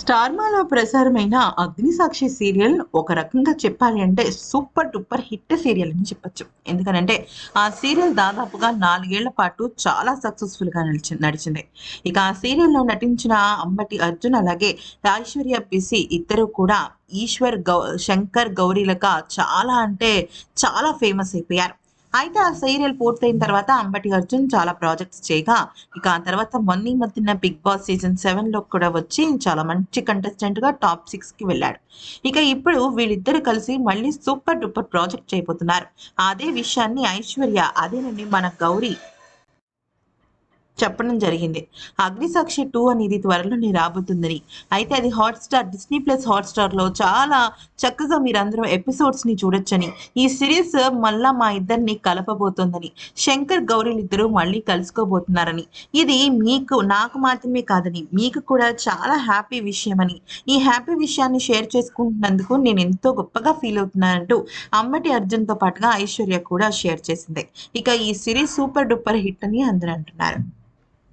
స్టార్మాలో ప్రసారమైన అగ్నిసాక్షి సీరియల్ ఒక రకంగా చెప్పాలి అంటే సూపర్ డూపర్ హిట్ సీరియల్ అని చెప్పొచ్చు. ఎందుకనంటే ఆ సీరియల్ దాదాపుగా నాలుగేళ్ళ పాటు చాలా సక్సెస్ఫుల్గా నడిచి నడిచింది. ఇక ఆ సీరియల్లో నటించిన అంబటి అర్జున్ అలాగే ఐశ్వర్య పిసి ఇద్దరు కూడా ఈశ్వర్ గౌ శంకర్ గౌరీలక చాలా అంటే చాలా ఫేమస్ అయిపోయారు. అయితే ఆ సీరియల్ పూర్తయిన తర్వాత అంబటి అర్జున్ చాలా ప్రాజెక్ట్స్ చేయగా ఇక ఆ తర్వాత మొన్న మధ్యన బిగ్ బాస్ సీజన్ సెవెన్లో కూడా వచ్చి చాలా మంచి కంటెస్టెంట్గా టాప్ సిక్స్కి వెళ్ళాడు. ఇక ఇప్పుడు వీళ్ళిద్దరు కలిసి మళ్ళీ సూపర్ డూపర్ ప్రాజెక్ట్ చేయబోతున్నారు. అదే విషయాన్ని ఐశ్వర్య అదేనండి మన గౌరీ చెప్పడం జరిగింది. అగ్నిసాక్షి టూ అనేది త్వరలోనే రాబోతుందని. అయితే అది హాట్స్టార్ డిస్నీ ప్లస్ హాట్స్టార్లో చాలా చక్కగా మీరందరూ ఎపిసోడ్స్ని చూడొచ్చని. ఈ సిరీస్ మళ్ళా మా ఇద్దరిని కలపబోతోందని. శంకర్ గౌరీలు ఇద్దరు మళ్ళీ కలుసుకోబోతున్నారని. ఇది మీకు నాకు మాత్రమే కాదని. మీకు కూడా చాలా హ్యాపీ విషయమని. ఈ హ్యాపీ విషయాన్ని షేర్ చేసుకుంటున్నందుకు నేను ఎంతో గొప్పగా ఫీల్ అవుతున్నానంటూ అమ్మటి అర్జున్తో పాటుగా ఐశ్వర్య కూడా షేర్ చేసింది. ఇక ఈ సిరీస్ సూపర్ డూపర్ హిట్ అని అందరూ అంటున్నారు.